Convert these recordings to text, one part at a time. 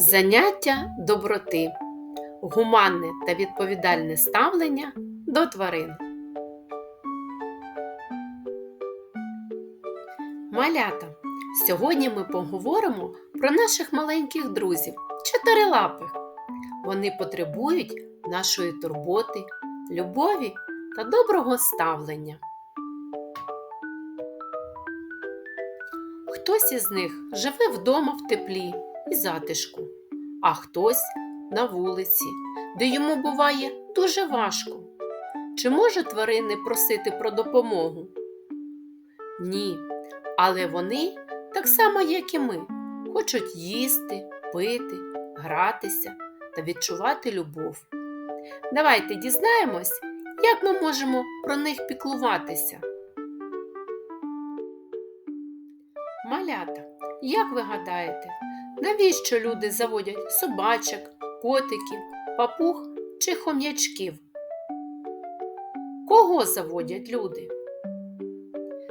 Заняття доброти, гуманне та відповідальне ставлення до тварин. Малята. Сьогодні ми поговоримо про наших маленьких друзів чотирилапих. Вони потребують нашої турботи, любові та доброго ставлення. Хтось із них живе вдома в теплі і затишку, а хтось на вулиці, де йому буває дуже важко. Чи може тварини просити про допомогу? Ні, але вони, так само, як і ми, хочуть їсти, пити, гратися та відчувати любов. Давайте дізнаємось, як ми можемо про них піклуватися. Малята, як ви гадаєте, навіщо люди заводять собачок, котиків, папуг чи хом'ячків? Кого заводять люди?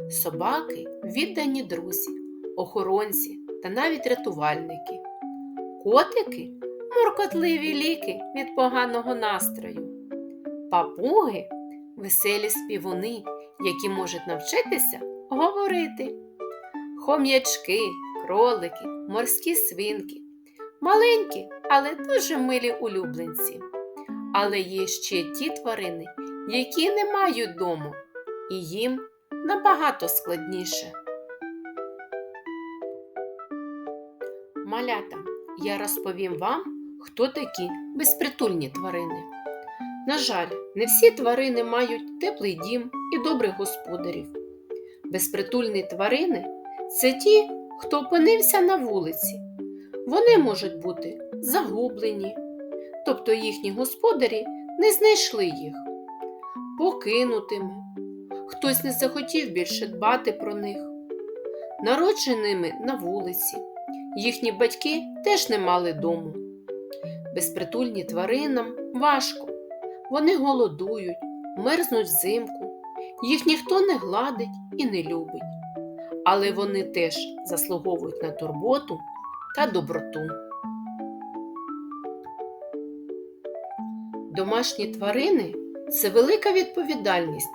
Собаки віддані друзі, охоронці та навіть рятувальники. Котики моркотливі ліки від поганого настрою. Папуги веселі співуни, які можуть навчитися говорити. Хом'ячки, кролики, морські свинки. Маленькі, але дуже милі улюбленці. Але є ще ті тварини, які не мають дому, і їм набагато складніше. Малята, я розповім вам, хто такі безпритульні тварини. На жаль, не всі тварини мають теплий дім і добрих господарів. Безпритульні тварини це ті, хто опинився на вулиці. Вони можуть бути загублені, тобто їхні господарі не знайшли їх, покинутими, хтось не захотів більше дбати про них, народженими на вулиці. Їхні батьки теж не мали дому. Безпритульні тваринам важко. Вони голодують, мерзнуть взимку, їх ніхто не гладить і не любить. Але вони теж заслуговують на турботу та доброту. Домашні тварини це велика відповідальність.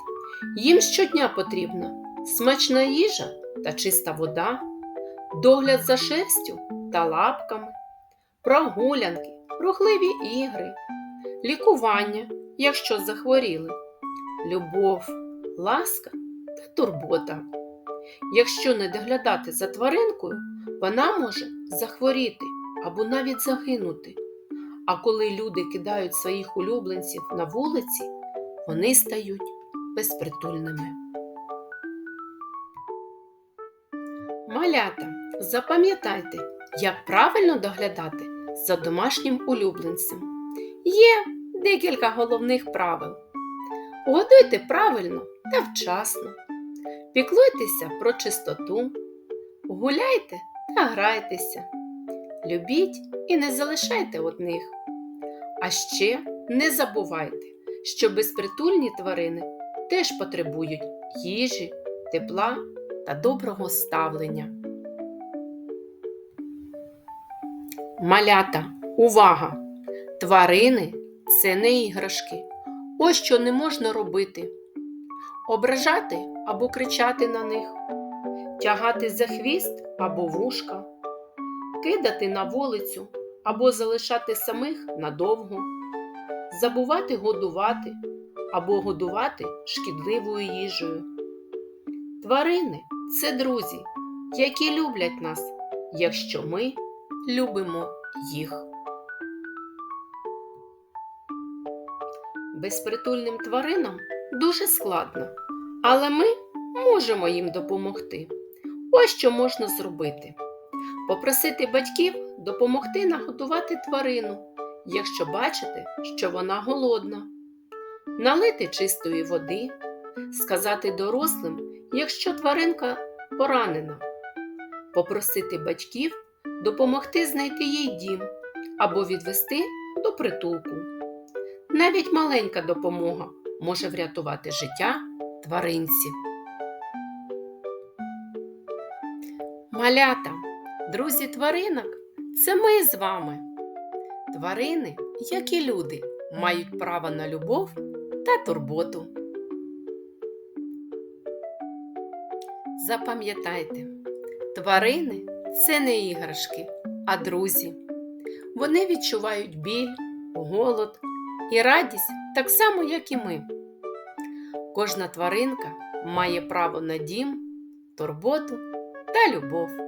Їм щодня потрібна смачна їжа та чиста вода, догляд за шерстю та лапками, прогулянки, рухливі ігри, лікування, якщо захворіли, любов, ласка та турбота. Якщо не доглядати за тваринкою, вона може захворіти або навіть загинути. А коли люди кидають своїх улюбленців на вулиці, вони стають безпритульними. Малята, запам'ятайте, як правильно доглядати за домашнім улюбленцем. Є декілька головних правил. Годуйте правильно та вчасно. Піклуйтеся про чистоту, гуляйте та грайтеся, любіть і не залишайте одних. А ще не забувайте, що безпритульні тварини теж потребують їжі, тепла та доброго ставлення. Малята, увага! Тварини це не іграшки. Ось що не можна робити. Ображати або кричати на них, тягати за хвіст або вушка, кидати на вулицю або залишати самих надовго, забувати годувати або годувати шкідливою їжею. Тварини це друзі, які люблять нас, якщо ми любимо їх. Безпритульним тваринам дуже складно, але ми можемо їм допомогти. Ось що можна зробити: попросити батьків допомогти наготувати тварину, якщо бачите, що вона голодна, налити чистої води, сказати дорослим, якщо тваринка поранена, попросити батьків допомогти знайти їй дім або відвести до притулку. Навіть маленька допомога може врятувати життя тваринці. Малята, друзі тваринок це ми з вами. Тварини, як і люди, мають право на любов та турботу. Запам'ятайте, тварини це не іграшки, а друзі. Вони відчувають біль, голод і радість так само, як і ми. Кожна тваринка має право на дім, турботу та любов.